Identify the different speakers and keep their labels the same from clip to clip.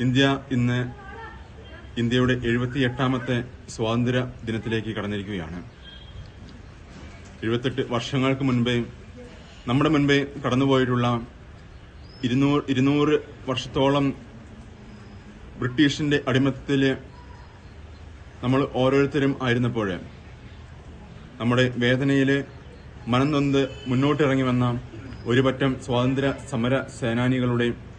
Speaker 1: India ഇന്ന് ഇന്ത്യയുടെ എഴുപത്തി എട്ടാമത്തെ സ്വാതന്ത്ര്യ ദിനത്തിലേക്ക് കടന്നിരിക്കുകയാണ്. എഴുപത്തെട്ട് വർഷങ്ങൾക്ക് മുൻപേ നമ്മുടെ മുൻപേ കടന്നുപോയിട്ടുള്ള ഇരുന്നൂറ് ഇരുന്നൂറ് വർഷത്തോളം ബ്രിട്ടീഷിന്റെ അടിമത്തത്തിൽ നമ്മൾ ഓരോരുത്തരും ആയിരുന്നപ്പോൾ നമ്മുടെ വേദനയിൽ മനം നൊന്ത് മുന്നോട്ടിറങ്ങി വന്ന ഒരുപറ്റം സ്വാതന്ത്ര്യ സമര സേനാനികളുടെ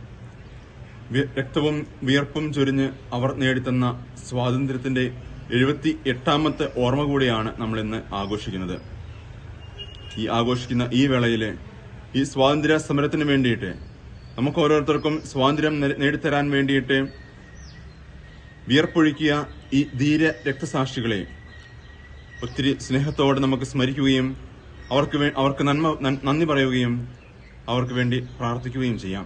Speaker 1: രക്തവും വിയർപ്പും ചൊരിഞ്ഞ് അവർ നേടിത്തന്ന സ്വാതന്ത്ര്യത്തിന്റെ എഴുപത്തി എട്ടാമത്തെ ഓർമ്മ കൂടിയാണ് നമ്മൾ ഇന്ന് ആഘോഷിക്കുന്നത്. ഈ ആഘോഷിക്കുന്ന ഈ വേളയിൽ ഈ സ്വാതന്ത്ര്യ സമരത്തിന് വേണ്ടിയിട്ട് നമുക്ക് ഓരോരുത്തർക്കും സ്വാതന്ത്ര്യം നേടിത്തരാൻ വേണ്ടിയിട്ട് വിയർപ്പൊഴുക്കിയ ഈ ധീര രക്തസാക്ഷികളെ ഒത്തിരി സ്നേഹത്തോടെ നമുക്ക് സ്മരിക്കുകയും അവർക്ക് അവർക്ക് നന്മ നന്ദി പറയുകയും അവർക്ക് വേണ്ടി പ്രാർത്ഥിക്കുകയും ചെയ്യാം.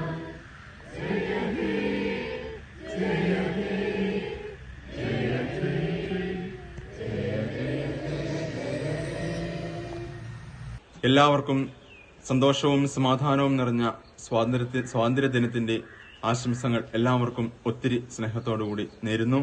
Speaker 1: എല്ലാവർക്കും സന്തോഷവും സമാധാനവും നിറഞ്ഞ സ്വാതന്ത്ര്യ സ്വാതന്ത്ര്യ ദിനത്തിന്റെ ആശംസകൾ എല്ലാവർക്കും ഒത്തിരി സ്നേഹത്തോടുകൂടി നേരുന്നു.